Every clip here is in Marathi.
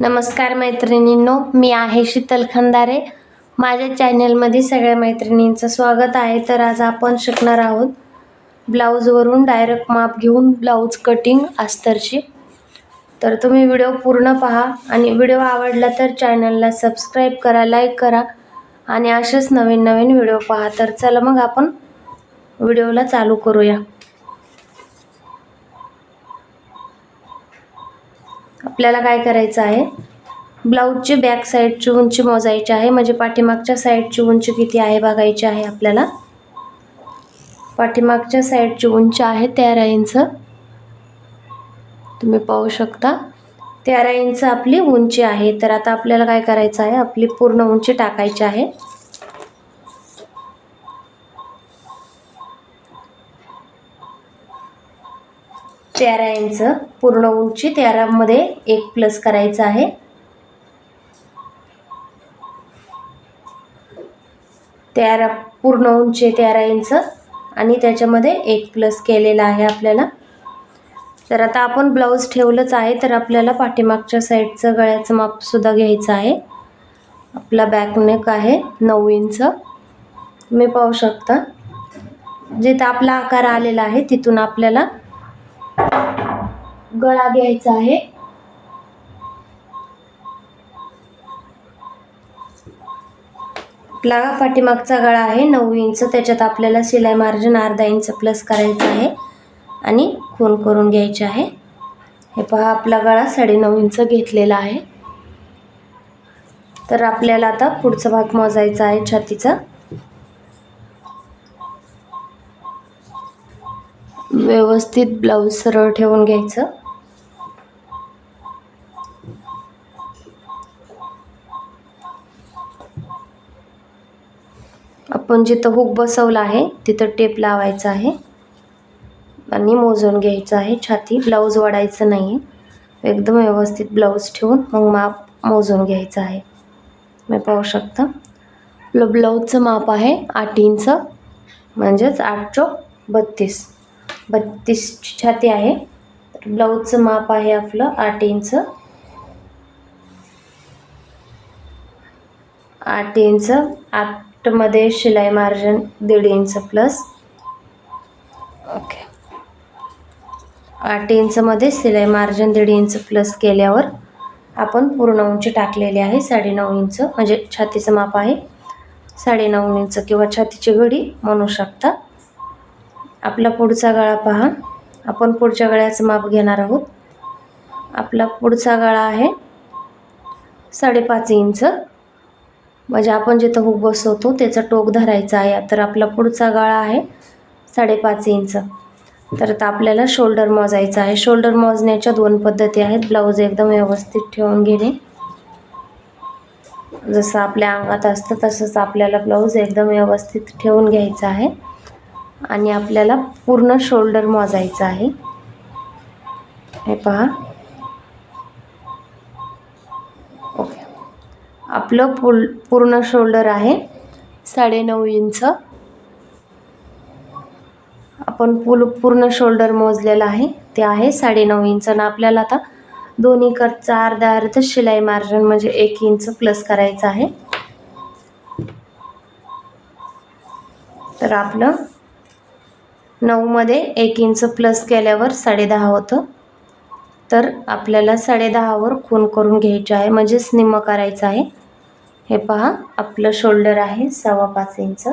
नमस्कार मैत्रिणींनो मी आहे शीतल खंदारे. माझ्या चॅनलमध्ये सगळ्या मैत्रिणींचं स्वागत आहे. तर आज आपण शिकणार आहोत ब्लाऊजवरून डायरेक्ट माप घेऊन ब्लाऊज कटिंग अस्तरची. तर तुम्ही व्हिडिओ पूर्ण पहा आणि व्हिडिओ आवडला तर चॅनलला सबस्क्राईब करा लाईक करा आणि असेच नवीन नवीन व्हिडिओ पहा. तर चला मग आपण व्हिडिओला चालू करूया. आपल्याला काय करायचं आहे? ब्लाऊजची बॅक साईडची उंची मोजायची आहे. म्हणजे पाठीमागच्या साईडची उंची किती आहे बघायची आहे आपल्याला. पाठीमागच्या साईडची उंची आहे तेरा इंच. तुम्ही पाहू शकता. तेरा इंच आपली उंची आहे. तर आता आपल्याला काय करायचं आहे? आपली पूर्ण उंची टाकायची आहे. तेरा इंच पूर्ण उंची तेरामध्ये एक प्लस करायचं आहे. तेरा पूर्ण उंची तेरा इंच आणि त्याच्यामध्ये एक प्लस केलेला आहे आपल्याला. तर आता आपण ब्लाऊज ठेवलंच आहे तर आपल्याला पाठीमागच्या साईडचं गळ्याचं मापसुद्धा घ्यायचं आहे. आपला बॅकनेक आहे नऊ इंच तुम्ही पाहू शकता. जिथं आपला आकार आलेला आहे तिथून आपल्याला गळा घ्यायचा आहे. आपला पाठीमागचा गळा आहे नऊ इंच त्याच्यात आपल्याला शिलाई मार्जिन अर्धा इंच प्लस करायचं आहे आणि खून करून घ्यायचे आहे. हे पहा आपला गळा साडेनऊ इंच घेतलेला आहे. तर आपल्याला आता पुढचा भाग मोजायचा आहे छातीचा. व्यवस्थित ब्लाऊज सरळ ठेवून घ्यायचं. आपण जिथं हुक बसवलं आहे तिथं टेप लावायचा आहे. आणि मोजून घ्यायचं आहे छाती. ब्लाऊज वाढायचं नाही एकदम व्यवस्थित ब्लाऊज ठेवून मग माप मोजून घ्यायचं आहे. मी पाहू शकता. आपलं ब्लाऊजचं माप आहे आठ इंच म्हणजेच आठ चौक बत्तीस. बत्तीसची छाती आहे. तर ब्लाऊजचं माप आहे आपलं आठ इंच. आठ इंच आठमध्ये शिलाई मार्जिन दीड इंच प्लस ओके आठ इंचमध्ये शिलाई मार्जिन दीड इंच प्लस केल्यावर आपण पूर्ण उंची टाकलेली आहे साडेनऊ इंच म्हणजे छातीचं माप आहे. साडेनऊ इंच किंवा छातीची घडी म्हणू शकता. आपला पुढचा गळा पहा. आपण पुढच्या गळ्याचं माप घेणार आहोत. आपला पुढचा गळा आहे साडेपाच इंच. म्हणजे आपण जिथं हुक बसवतो त्याचं टोक धरायचं आहे. तर आपला पुढचा गळा आहे साडेपाच इंच. तर आता आपल्याला शोल्डर मोजायचा आहे. शोल्डर मोजण्याच्या दोन पद्धती आहेत. ब्लाऊज एकदम व्यवस्थित ठेवून घेणे. जसं आपल्या अंगात असतं तसंच आपल्याला ब्लाऊज एकदम व्यवस्थित ठेवून घ्यायचं आहे. आणि आपल्याला पूर्ण शोल्डर मोजायचं आहे. हे पहा. आपलं पुल पूर्ण शोल्डर आहे. साडेनऊ इंच. आपण पुल पूर्ण शोल्डर मोजलेलं आहे. ते आहे साडेनऊ इंच. आणि आपल्याला आता दोन्ही करचा अर्धा अर्ध शिलाई मार्जिन म्हणजे एक इंच प्लस करायचं आहे. तर आपलं नऊमध्ये एक इंच प्लस केल्यावर साडेदहा होतं. तर आपल्याला साडेदहावर खून करून घ्यायचे आहे. म्हणजेच निम्म करायचं आहे. हे पहा आपलं शोल्डर आहे सव्वा पाच इंच.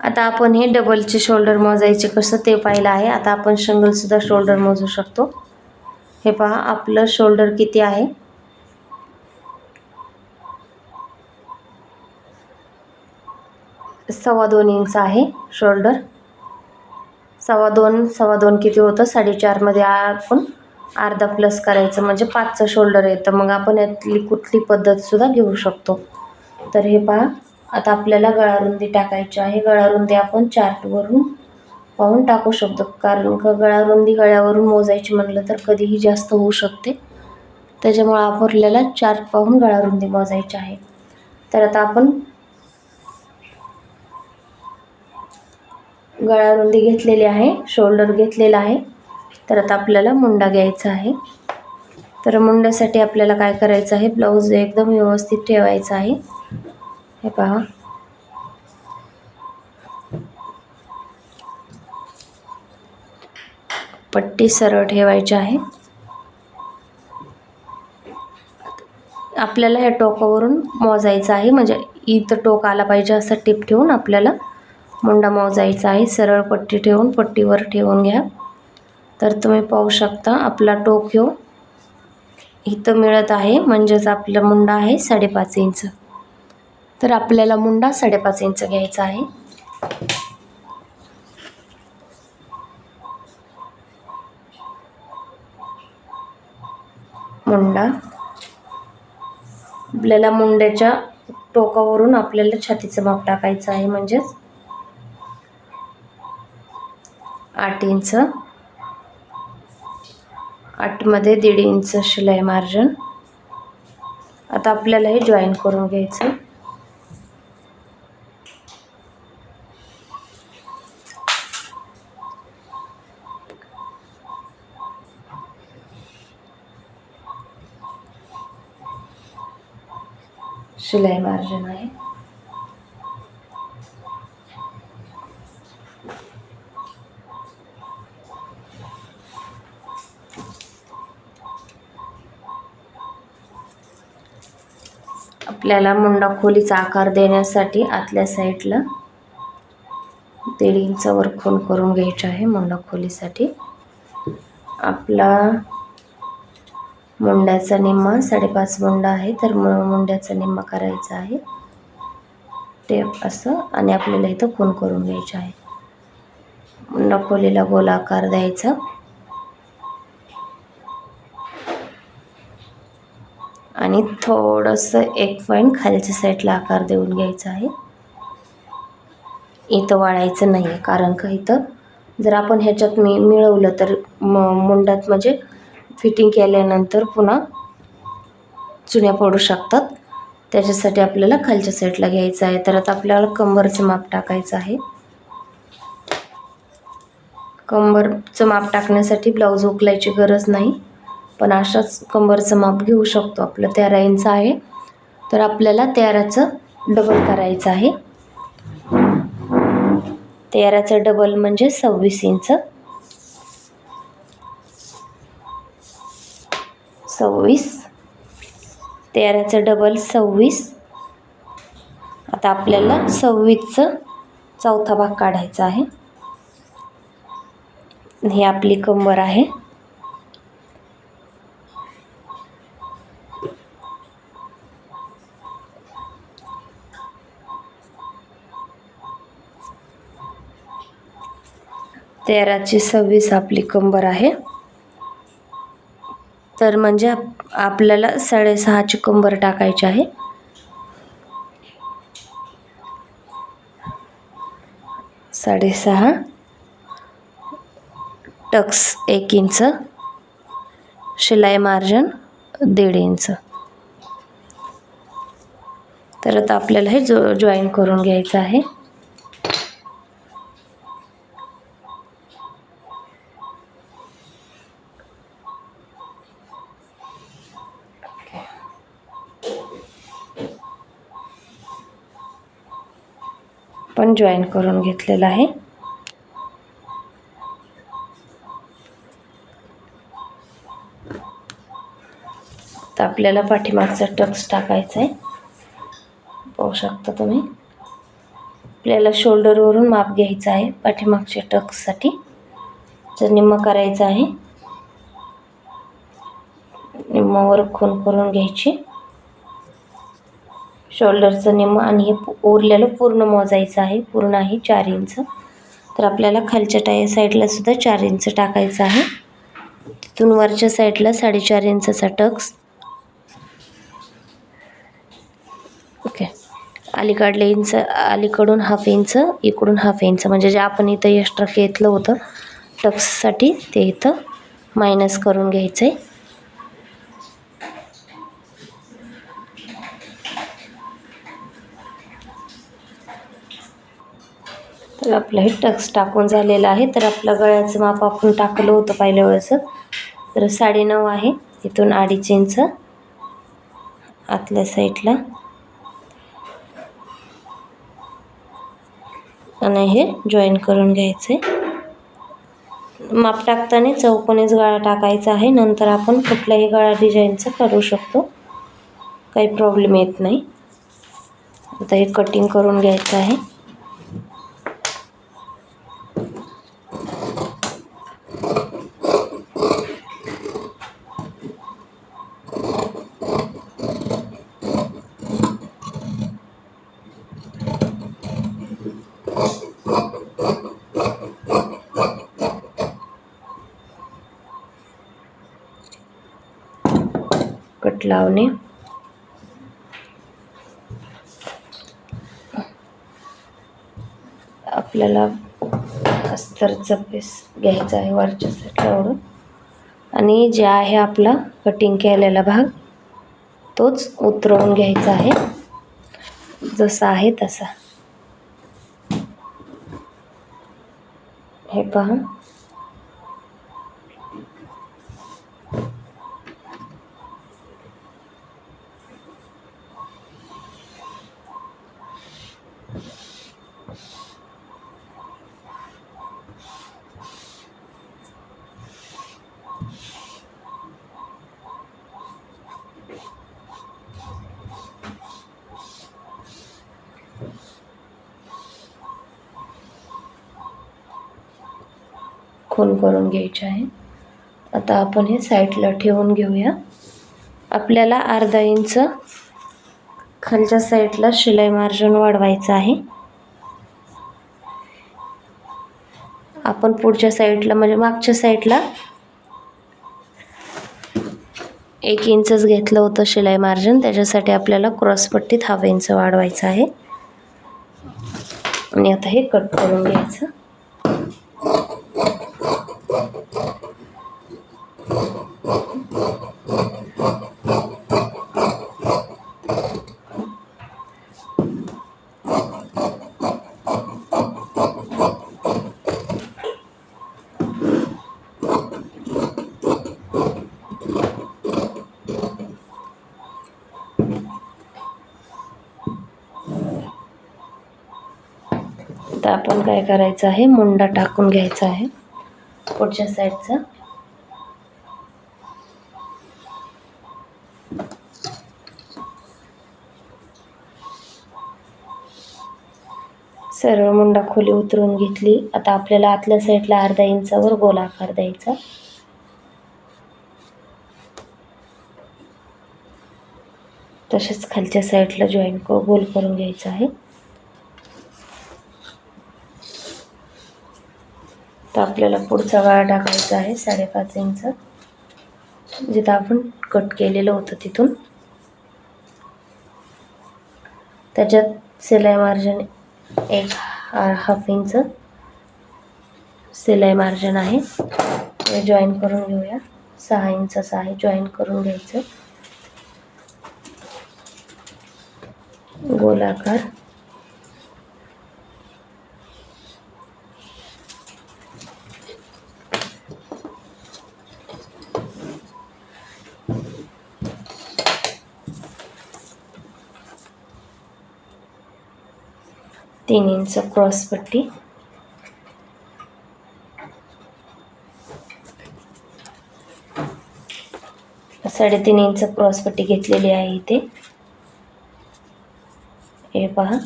आता आपण हे डबलचे शोल्डर मोजायचे कसं ते पाहिलं आहे. आता आपण शंगलसुद्धा शोल्डर मोजू शकतो. हे पहा आपलं शोल्डर किती आहे? सव्वा दोन इंच आहे शोल्डर सव्वा दोन सव्वा दोन किती होतं? साडेचारमध्ये आपण अर्धा प्लस करायचं. म्हणजे पाचचं शोल्डर येतं. मग आपण यातली कुठली पद्धतसुद्धा घेऊ शकतो. तर हे पहा. आता आपल्याला गळारुंदी टाकायची आहे. गळारुंदी आपण चार्टवरून पाहून टाकू शकतो. कारण का गळारुंदी गळ्यावरून मोजायची म्हणलं तर कधीही जास्त होऊ शकते. त्याच्यामुळं आपल्याला चार्ट पाहून गळारुंदी मोजायची आहे. तर आता आपण गळा रुंदी घेतलेली आहे शोल्डर घेतलेला आहे. तर आता आपल्याला मुंडा घ्यायचा आहे. तर मुंड्यासाठी आपल्याला काय करायचं आहे? ब्लाऊज एकदम व्यवस्थित ठेवायचा आहे. हे पहा. पट्टी सरळ ठेवायची आहे. आपल्याला ह्या टोकावरून मोजायचं आहे. म्हणजे इथं टोक आला पाहिजे असं टिप ठेवून आपल्याला मुंडा मोजायचा आहे. सरळ पट्टी ठेवून पट्टीवर ठेवून घ्या. तर तुम्ही पाहू शकता आपला टोक्यो इथं मिळत आहे. म्हणजेच आपला मुंडा आहे साडेपाच इंच. तर आपल्याला मुंडा साडेपाच इंच घ्यायचा आहे. मुंडा. आपल्याला मुंड्याच्या टोकावरून आपल्याला छातीचं माप टाकायचं आहे. म्हणजेच आठ इंच. आठमध्ये दीड इंच शिलाई मार्जन आता आपल्याला हे जॉईन करून घ्यायचं शिलाई मार्जन आहे. आपल्याला मुंडा खोलीचा आकार देण्यासाठी आतल्या साईडला दीड इंचावर खून करून घ्यायचा आहे मुंडा खोलीसाठी आपला मुंड्याचा निम्मा साडेपाच मुंडा आहे तर मु मुंड्याचा निम्मा करायचा आहे. ते असं आणि आपल्याला इथं खून करून घ्यायचं आहे. मुंडा खोलीला गोलाकार द्यायचा. आणि थोडंसं एक पॉईंट खालच्या साईडला आकार देऊन घ्यायचा आहे. इथं वाळायचं नाही आहे कारण का इथं? जर आपण ह्याच्यात मी मिळवलं तर म मुंडात म्हणजे फिटिंग केल्यानंतर पुन्हा चुन्या पडू शकतात. त्याच्यासाठी आपल्याला खालच्या साईडला घ्यायचं आहे. तर आता आपल्याला कंबरचं माप टाकायचं आहे. कंबरचं माप टाकण्यासाठी ब्लाऊज उकलायची गरज नाही. पण अशाच कंबरचं माप घेऊ शकतो. आपलं तेरा इंच आहे. तर आपल्याला तेराचं डबल करायचं आहे. तेराचं डबल म्हणजे सव्वीस इंच. सव्वीस. तेराचं डबल सव्वीस. आता आपल्याला सव्वीसचं चौथा भाग काढायचा आहे. ही आपली कंबर आहे. तेराची सव्वीस आपली कंबर आहे. तर म्हणजे आप आपल्याला साडेसहाची कंबर टाकायची आहे. साडेसहा. टक्स एक इंच. शिलाई मार्जन दीड इंच. तर आता आपल्याला हे जो जॉईन करून घ्यायचं आहे पण जॉईन करून घेतलेला आहे. तर आपल्याला पाठीमागचा टक्स टाकायचा आहे पाहू शकता तुम्ही. आपल्याला शोल्डरवरून माप घ्यायचं आहे पाठीमागच्या टक्ससाठी तर निम्म करायचं आहे. निम्मावर खून करून घ्यायची. शोल्डरचं निम्म आणि हे उरलेलं पूर्ण मोजायचं आहे. पूर्ण आहे चार इंच. तर आपल्याला खालच्या टाय साईडला सुद्धा चार इंच टाकायचं आहे. तिथून वरच्या साईडला साडेचार इंचाचा टक्स. ओके. अलीकडले इंच अलीकडून हाफ इंच इकडून हाफ इंच. म्हणजे जे आपण इथं एक्स्ट्रा घेतलं होतं टक्ससाठी ते इथं मायनस करून घ्यायचं आहे आपलं हे टक्स टाकून झालेलं आहे. तर आपलं गळ्याचं माप आपण टाकलं होतं पहिल्या वेळेचं तर साडेनऊ आहे इथून अडीच इंच. आतल्या साईडला. आणि हे जॉईन करून घ्यायचं. आहे माप टाकताना चौकोनीच गळा टाकायचा आहे. नंतर आपण कुठल्याही गळा डिझाईनचं करू शकतो. काही प्रॉब्लेम येत नाही. आता हे कटिंग करून घ्यायचं आहे. कट लावणे. आपल्याला अस्तरचा पीस घ्यायचा आहे वरच्या साईडला ओढून आणि जे आहे आपला कटिंग केलेला भाग तोच उतरवून घ्यायचा आहे. जसा आहे तसा. हे पहा. खून करून घ्यायचे आहे. आता आपण हे साईडला ठेवून घेऊया. आपल्याला अर्धा इंच खालच्या साईडला शिलाई मार्जिन वाढवायचं आहे. आपण पुढच्या साईडला म्हणजे मागच्या साईडला एक इंचच घेतलं होतं शिलाई मार्जिन. त्याच्यासाठी आपल्याला क्रॉसपट्टीत हाफ इंच वाढवायचं आहे. आणि आता हे कट करून घ्यायचं आता आपण काय करायचं आहे. मुंडा टाकून घ्यायचा आहे. पुढच्या साईडचा सर्व मुंडा खोली उतरून घेतली. आता आपल्याला आतल्या साईडला अर्धा इंचावर गोल आकार द्यायचा. तसेच खालच्या साईडला जॉईन गोल करून घ्यायचा आहे. तर आपल्याला पुढचा गाळा टाकायचा आहे साडेपाच इंच. जिथं आपण कट केलेलं होतं तिथून. त्याच्यात सिलाई मार्जिन एक हाफ इंच सिलाई मार्जिन आहे. ते जॉईन करून घेऊया. सहा इंचाचं आहे जॉईन करून घ्यायचं. गोलाकार. तीन इंच क्रॉस पट्टी. साडेतीन इंच क्रॉस पट्टी घेतलेली आहे इथे. हे पहा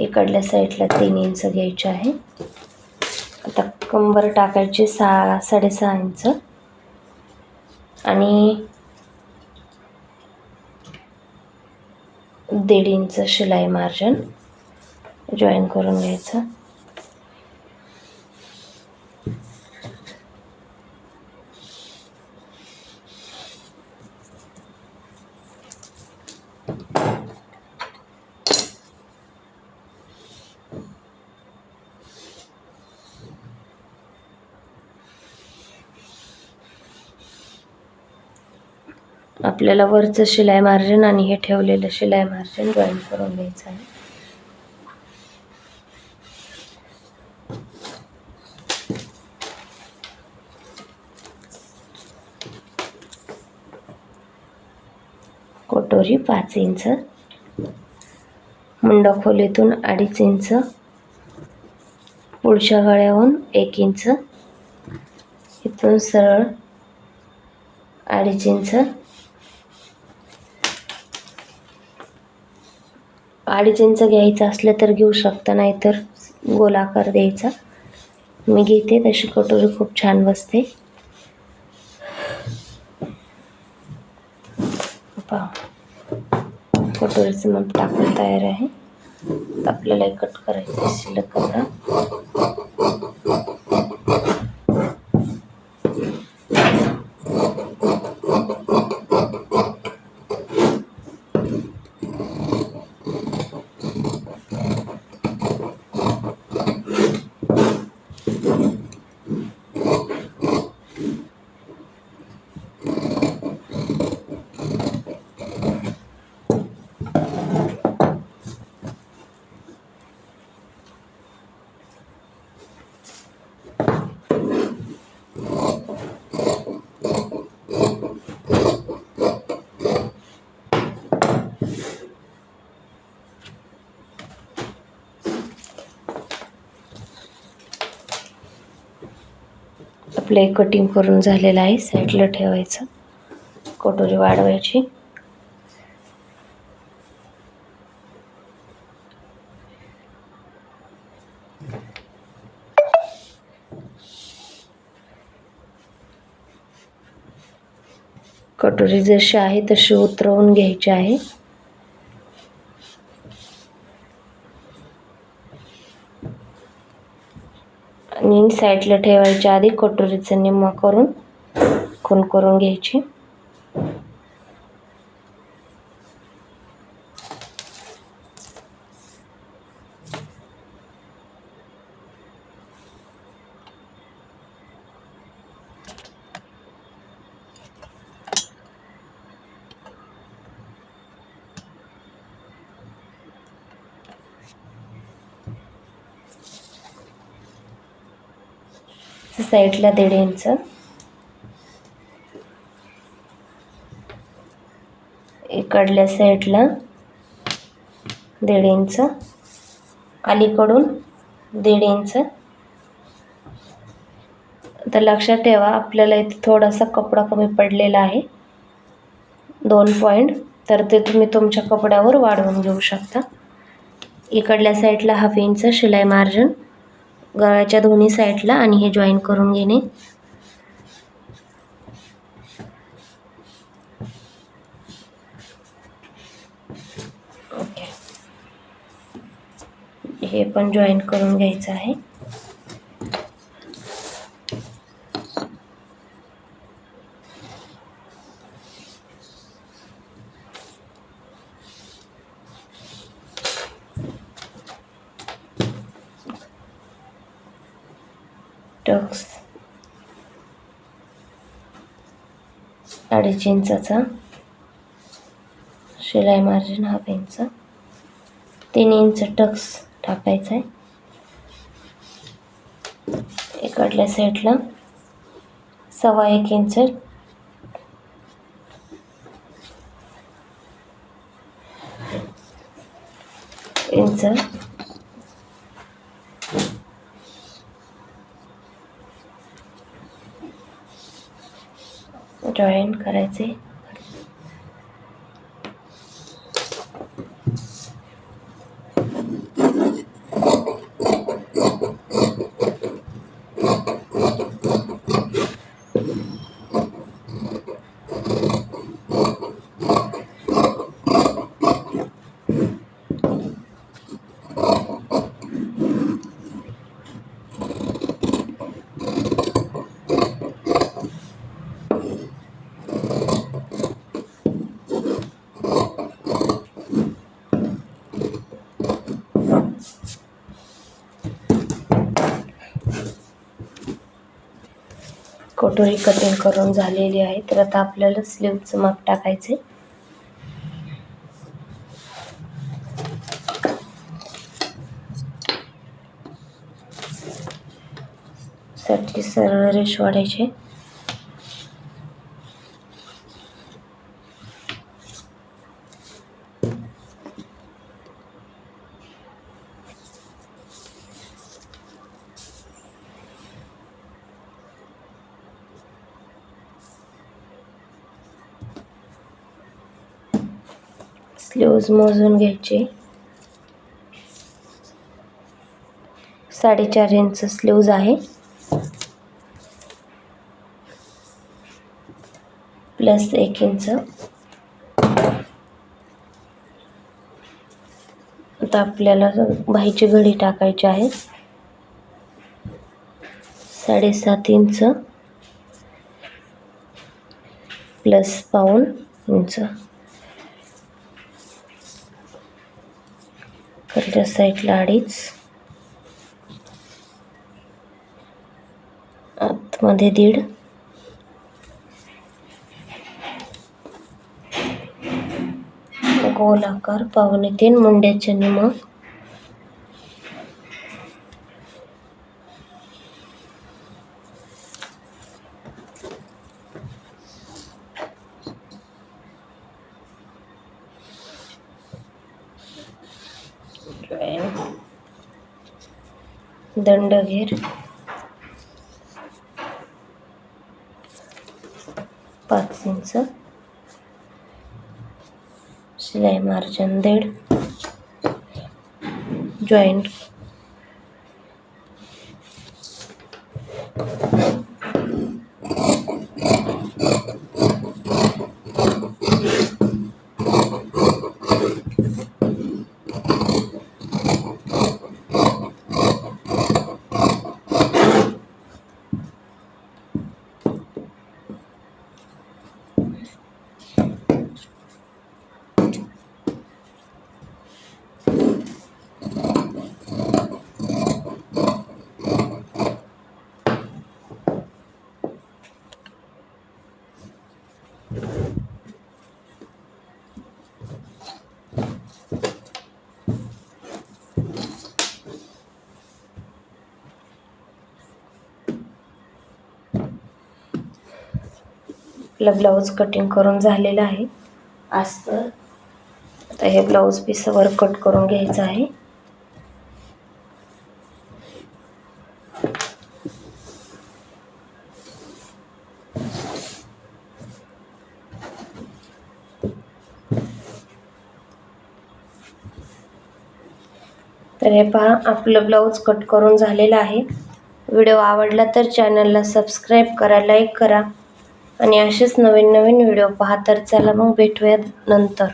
इकडल्या साईडला तीन इंच घ्यायचे आहे. आता कंबर टाकायची सहा साडेसहा इंच. आणि दीड इंच शिलाई मार्जिन. जॉईन करून घ्यायचं. आपल्याला वरचं शिलाई मार्जिन आणि हे ठेवलेलं शिलाई मार्जिन जॉईन करून घ्यायचं आहे. दोरी पाच इंच. मुंडाखोलीतून अडीच इंच. पुढच्या गळ्याहून एक इंच. इथून सरळ अडीच इंच. अडीच इंच घ्यायचं असलं तर घेऊ शकता नाहीतर गोलाकार द्यायचा. मी घेते तशी कटोरी खूप छान बसते. पाव कटोरीचं माप टाकून तयार आहे. आपल्याला कट करायचं शिल्लक कपडा आपलं कटिंग करून झालेलं आहे साईडला ठेवायचं. कटोरी वाढवायची. कटोरी जशी आहे तशी उतरवून घ्यायची आहे. आणि साईडला ठेवायच्या आधी कटोरीचं निम्मा करून खून करून घ्यायची साईडला दीड इंच. इकडल्या साईडला दीड इंच. अलीकडून दीड इंच. तर लक्षात ठेवा आपल्याला इथे थोडासा कपडा कमी पडलेला आहे. दोन पॉईंट. तर ते तुम्ही तुमच्या कपड्यावर वाढवून घेऊ शकता. इकडल्या साईडला हाफ इंच शिलाई मार्जिन. गळ्याच्या दोन्ही साईडला आणि हे जॉईन करून घेणे. ओके. हे पण जॉईन करून घ्यायचं आहे टक्स अडीच इंचाचा. शिलाई मार्जिन हाफ इंच तीन इंच टक्स टाकायचा आहे इकडल्या साईडला सव्वा एक इंच इंच जॉईन करायचे. कटोरी कटिंग करून झालेली आहे तर आता आपल्याला स्लीवचं माप टाकायचे. साठी सरळ रेश वाढायचे. स्लीव्ज मोजून घ्यायचे. साडेचार इंच स्लीव्ज आहे. प्लस एक इंच. आता आपल्याला बाहीची घडी टाकायची आहे. साडेसात इंच. प्लस पाऊन इंच. दुसऱ्या साईडला अडीच आतमध्ये दीड. गोल आकार पावणे तीन मुंड्याच्या निम दंडघेर पाच इंच. शिलाई मार्जिन दीड. जॉईंट. आपला ब्लाऊज कटिंग करून झालेला आहे. अस्तर आता हे ब्लाऊज पीसवर कट करून घ्यायचं आहे. तर हे पहा आपलं ब्लाऊज कट करून झालेलं आहे. व्हिडिओ आवडला तर चॅनलला सबस्क्राईब करा लाईक करा. आणि असेच नवीन नवीन व्हिडिओ पहा तर चला मग भेटूयात नंतर.